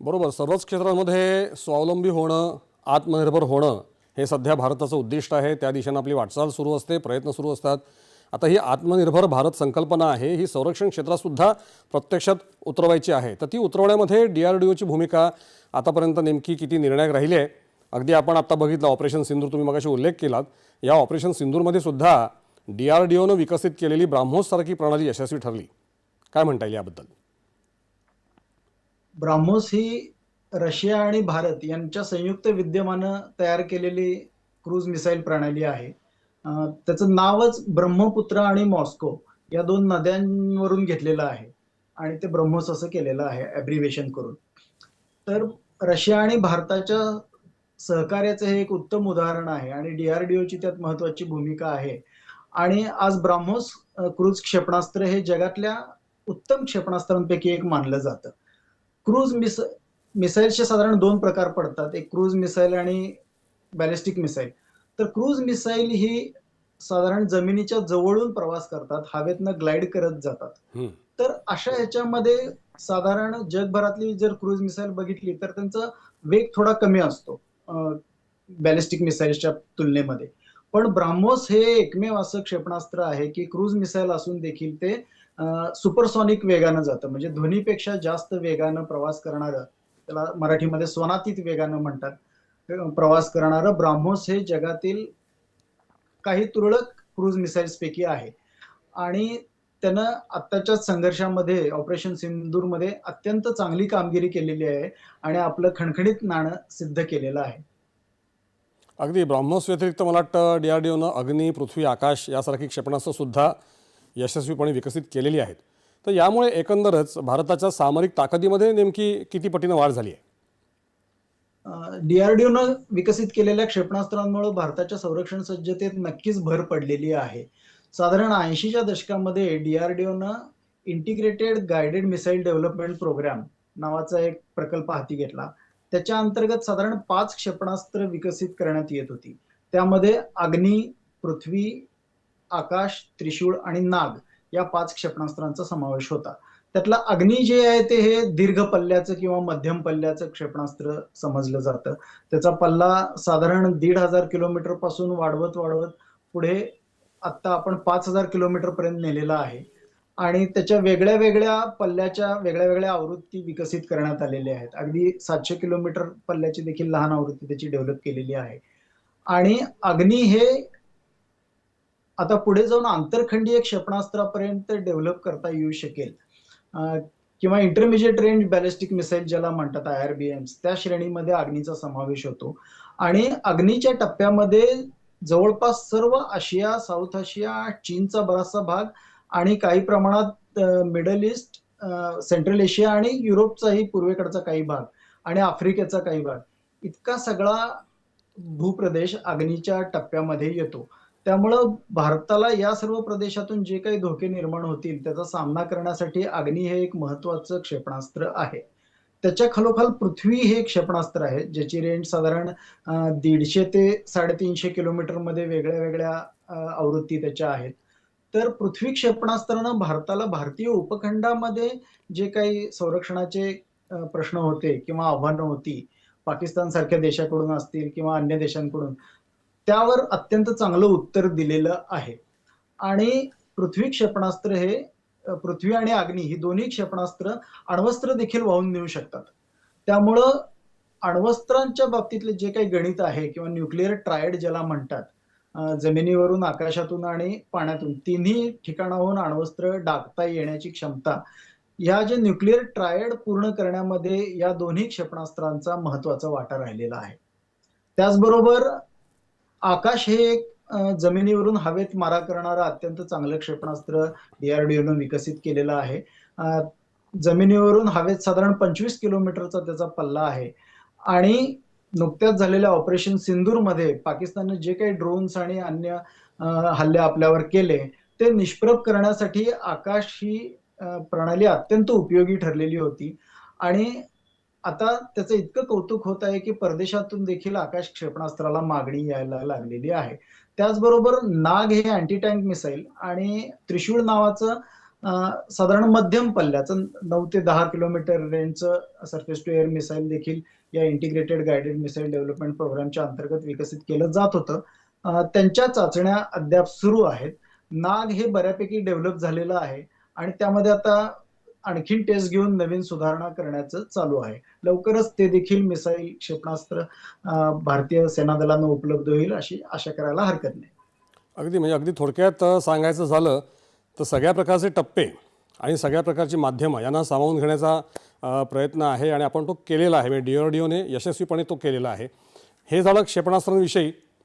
बरोबर सर्वच क्षेत्रांमध्ये स्वावलंबी होणं आत्मनिर्भर होणं हे सध्या भारताचं उद्दिष्ट आहे. त्या दिशेनं आपली वाटचाल सुरू असते प्रयत्न सुरू असतात. आता ही आत्मनिर्भर भारत संकल्पना आहे ही संरक्षण क्षेत्रातसुद्धा प्रत्यक्षात उतरवायची आहे. तर ती उतरवण्यामध्ये डी आर डी ओची भूमिका आतापर्यंत नेमकी किती निर्णायक राहिली आहे अगदी आपण आत्ता बघितलं ऑपरेशन सिंदूर तुम्ही मगाशी उल्लेख केलात. या ऑपरेशन सिंदूरमध्ये सुद्धा डी आर डी ओनं विकसित केलेली ब्राह्मोससारखी प्रणाली यशस्वी ठरली. काय म्हणता येईल याबद्दल? ब्राह्मोस ही रशिया आणि भारत यांच्या संयुक्त विद्यमानं तयार केलेली क्रूज मिसाईल प्रणाली आहे. त्याचं नावच ब्रह्मपुत्र आणि मॉस्को या दोन नद्यांवरून घेतलेलं आहे आणि ते ब्रह्मोस असं केलेलं आहे ॲब्रिव्हेशन करून. तर रशिया आणि भारताच्या सहकार्याचं हे एक उत्तम उदाहरण आहे आणि डीआरडीओची त्यात महत्वाची भूमिका आहे. आणि आज ब्राह्मोस क्रूज क्षेपणास्त्र हे जगातल्या उत्तम क्षेपणास्त्रांपैकी एक मानलं जातं. क्रूज मिस मिसाईलचे साधारण दोन प्रकार पडतात. एक क्रूज मिसाईल आणि बॅलिस्टिक मिसाईल. तर क्रूज मिसाईल ही साधारण जमिनीच्या जवळून प्रवास करतात हवेतनं ग्लाइड करत जातात. तर अशा ह्याच्यामध्ये साधारण जगभरातली जर क्रूज मिसाईल बघितली तर त्यांचा वेग थोडा कमी असतो बॅलिस्टिक मिसाईलच्या तुलनेमध्ये. पण ब्राह्मोस हे एकमेव असं क्षेपणास्त्र आहे की क्रूज मिसाईल असून देखील ते सुपरसॉनिक वेगानं जातं. म्हणजे ध्वनीपेक्षा जास्त वेगानं प्रवास करणारं त्याला मराठीमध्ये स्वनातीत वेगानं म्हणतात प्रवास करणारं ब्राह्मोस हे जगातील काही तुरळक क्रूज मिसाईल्स पैकी आहे. आणि त्यानं आत्ताच्या संघर्षामध्ये ऑपरेशन सिंदूरमध्ये अत्यंत चांगली कामगिरी केलेली आहे आणि आपलं खणखणीत नाणं सिद्ध केलेलं आहे. अगदी ब्राह्मोस व्यतिरिक्त मला वाटतं डी आर डी ओनं अग्नी पृथ्वी आकाश यासारखी क्षेपणास्त्र सुद्धा यशस्वीपणे विकसित केलेली आहेत. तर यामुळे एकंदरच भारताच्या सामरिक ताकदीमध्ये नेमकी किती पटीनं वाढ झाली आहे? डीआरडीओनं विकसित केलेल्या क्षेपणास्त्रांमुळे भारताच्या संरक्षण सज्जतेत नक्कीच भर पडलेली आहे. साधारण ऐंशीच्या दशकामध्ये डीआरडीओनं integrated guided missile development programme नावाचा एक प्रकल्प हाती घेतला. त्याच्या अंतर्गत साधारण पाच क्षेपणास्त्र विकसित करण्यात येत होती. त्यामध्ये अग्नी पृथ्वी आकाश त्रिशूळ आणि नाग या पाच क्षेपणास्त्रांचा समावेश होता. त्यातला अग्नी जे आहे ते हे दीर्घ पल्ल्याचं किंवा मध्यम पल्ल्याचं क्षेपणास्त्र समजलं जातं. त्याचा पल्ला साधारण दीड हजार किलोमीटरपासून वाढवत वाढवत पुढे आत्ता आपण पाच हजार किलोमीटर पर्यंत नेलेला आहे. आणि त्याच्या वेगळ्या वेगळ्या पल्ल्याच्या वेगळ्या वेगळ्या आवृत्ती विकसित करण्यात आलेल्या आहेत. अगदी सातशे किलोमीटर पल्ल्याची देखील लहान आवृत्ती त्याची डेव्हलप केलेली आहे. आणि अग्नी हे आता पुढे जाऊन आंतरखंडीय क्षेपणास्त्रापर्यंत डेव्हलप करता येऊ शकेल. किंवा इंटरमिजिएट रेंज बॅलिस्टिक मिसाईल ज्याला म्हणतात आय आर बी एम्स त्या श्रेणीमध्ये अग्नीचा समावेश होतो. आणि अग्नीच्या टप्प्यामध्ये जवळपास सर्व आशिया साऊथ आशिया चीनचा बराचसा भाग आणि काही प्रमाणात मिडल ईस्ट सेंट्रल एशिया आणि युरोपचाही पूर्वेकडचा काही भाग आणि आफ्रिकेचा काही भाग इतका सगळा भूप्रदेश अग्नीच्या टप्प्यामध्ये येतो. त्यामुळं भारताला या सर्व प्रदेशातून जे काही धोके निर्माण होतील त्याचा सामना करण्यासाठी अग्नी हे एक महत्वाचं क्षेपणास्त्र आहे. त्याच्या खालोखाल पृथ्वी हे क्षेपणास्त्र आहे ज्याची रेंज साधारण दीडशे ते साडेतीनशे किलोमीटरमध्ये वेगळ्या वेगळ्या आवृत्ती त्याच्या आहेत. तर पृथ्वी क्षेपणास्त्रानं भारताला भारतीय उपखंडामध्ये जे काही संरक्षणाचे प्रश्न होते किंवा आव्हानं होती पाकिस्तान सारख्या देशाकडून असतील किंवा अन्य देशांकडून त्यावर अत्यंत चांगलं उत्तर दिलेलं आहे. आणि पृथ्वी क्षेपणास्त्र हे पृथ्वी आणि अग्नी ही दोन्ही क्षेपणास्त्र अण्वस्त्र देखील वाहून नेऊ शकतात. त्यामुळं अण्वस्त्रांच्या बाबतीतले जे काही गणित आहे किंवा न्यूक्लिअर ट्रायड ज्याला म्हणतात जमिनीवरून आकाशातून आणि पाण्यातून तिन्ही ठिकाणाहून अण्वस्त्र डागता येण्याची क्षमता. ह्या जे न्यूक्लिअर ट्रायड पूर्ण करण्यामध्ये या दोन्ही क्षेपणास्त्रांचा महत्त्वाचा वाटा राहिलेला आहे. त्याचबरोबर आकाश हे एक जमिनीवरून हवेत मारा करणारं अत्यंत चांगलं क्षेपणास्त्र डीआरडीओनं विकसित केलेलं आहे. जमिनीवरून हवेत साधारण पंचवीस किलोमीटरचा त्याचा पल्ला आहे. आणि नुकत्याच झालेल्या ऑपरेशन सिंदूरमध्ये पाकिस्तानने जे काही ड्रोन्स आणि अन्य हल्ले आपल्यावर केले ते निष्प्रभ करण्यासाठी आकाश ही प्रणाली अत्यंत उपयोगी ठरलेली होती. आणि आता त्याचं इतकं कौतुक होत आहे की परदेशातून देखील आकाश क्षेपणास्त्राला मागणी यायला लागलेली आहे. त्याचबरोबर नाग हे अँटी टँक मिसाईल आणि त्रिशूळ नावाचं साधारण मध्यम पल्ल्याचं नऊ ते दहा किलोमीटर रेंजचं सरफेस टू एअर मिसाईल देखील या इंटिग्रेटेड गायडेड मिसाईल डेव्हलपमेंट प्रोग्रामच्या अंतर्गत विकसित केलं जात होतं. त्यांच्या चाचण्या अद्याप सुरू आहेत. नाग हे बऱ्यापैकी डेव्हलप झालेलं आहे आणि त्यामध्ये आता आणखीन टेस्ट घेऊन नवीन सुधारणा करण्याचं चालू आहे. लवकरच ते देखील मिसाईल क्षेपणास्त्र भारतीय सेना दलांना उपलब्ध होईल अशी आशा करायला हरकत नाही. अगदी म्हणजे अगदी थोडक्यात सांगायचं झालं तर सगळ्या प्रकारचे टप्पे आणि सगळ्या प्रकारची माध्यमं यांना सामावून घेण्याचा प्रयत्न आहे आणि आपण तो केलेला आहे. म्हणजे डी आर डी ओने यशस्वीपणे तो केलेला आहे. हे झालं क्षेपणास्त्रांविषयी.